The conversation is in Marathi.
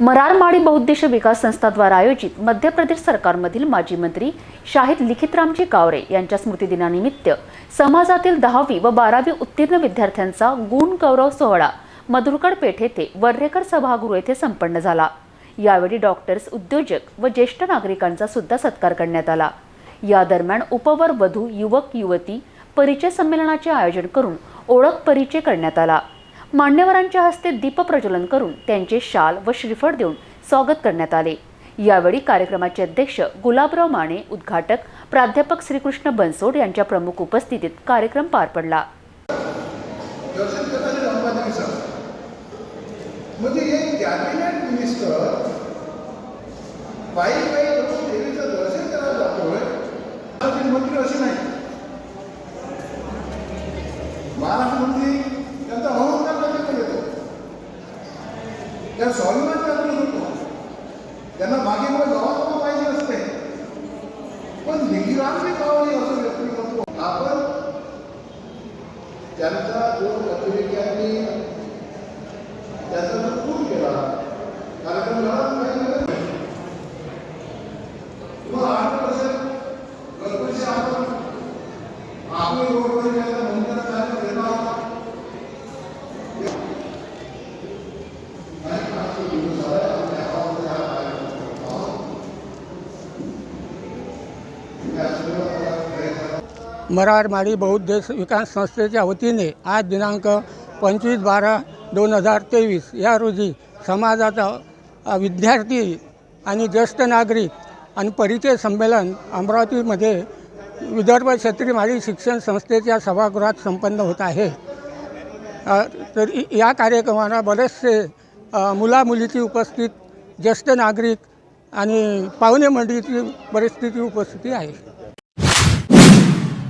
मरारमाडी बहुद्देश विकास संस्थाद्वारा आयोजित मध्य प्रदेश सरकारमधील माजी मंत्री शाहिद लिखितरामजी कावरे यांच्या स्मृतिदिनानिमित्त समाजातील दहावी व बारावी उत्तीर्ण विद्यार्थ्यांचा गुण गौरव सोहळा मधुरकड पेठ येथे वर्रेकर सभागृह येथे संपन्न झाला. यावेळी डॉक्टर्स उद्योजक व ज्येष्ठ नागरिकांचा सुद्धा सत्कार करण्यात आला. या दरम्यान उपवर वधू युवक युवती परिचय संमेलनाचे आयोजन करून ओळख परिचय करण्यात आला. मान्यवरांच्या हस्ते दीपप्रज्वलन करून त्यांचे शाल व श्रीफळ देऊन स्वागत करण्यात आले. यावेळी कार्यक्रमाचे अध्यक्ष गुलाबराव माने उद्घाटक प्राध्यापक श्रीकृष्ण बनसोड यांच्या प्रमुख उपस्थितीत कार्यक्रम पार पडला. म्हणजे त्या स्वाभिमान त्याकडे होतो त्यांना मागे मला गावात पाहिजे असते. पण निगिरांची कावळी असं व्यक्ती करतो आपण त्यांचा जो अतिरेक्यांनी त्याचा जो खून केला कार्यक्रम झाला नाही मग आठ वर्ष गणपती आपण आपण रोडवर गेला मंदिरात जायला गेला होता आणि पाचशे दिवस झाले आपल्या गावामध्ये हा कार्यक्रम होता. या बौद्ध विकास संस्थेच्या वतीने आज दिनांक पंचवीस बारा दोन हजार तेवीस या रोजी समाजाचा विद्यार्थी आणि ज्येष्ठ नागरिक आणि परिचय संमेलन अमरावतीमध्ये विदर्भ क्षेत्रीय माळी शिक्षण संस्थेच्या सभागृहात संपन्न होत आहे. तर या कार्यक्रमाला बरेचसे मुलामुलीची उपस्थित ज्येष्ठ नागरिक आणि पाहुणे मंडळीची परिस्थिती उपस्थिती आहे.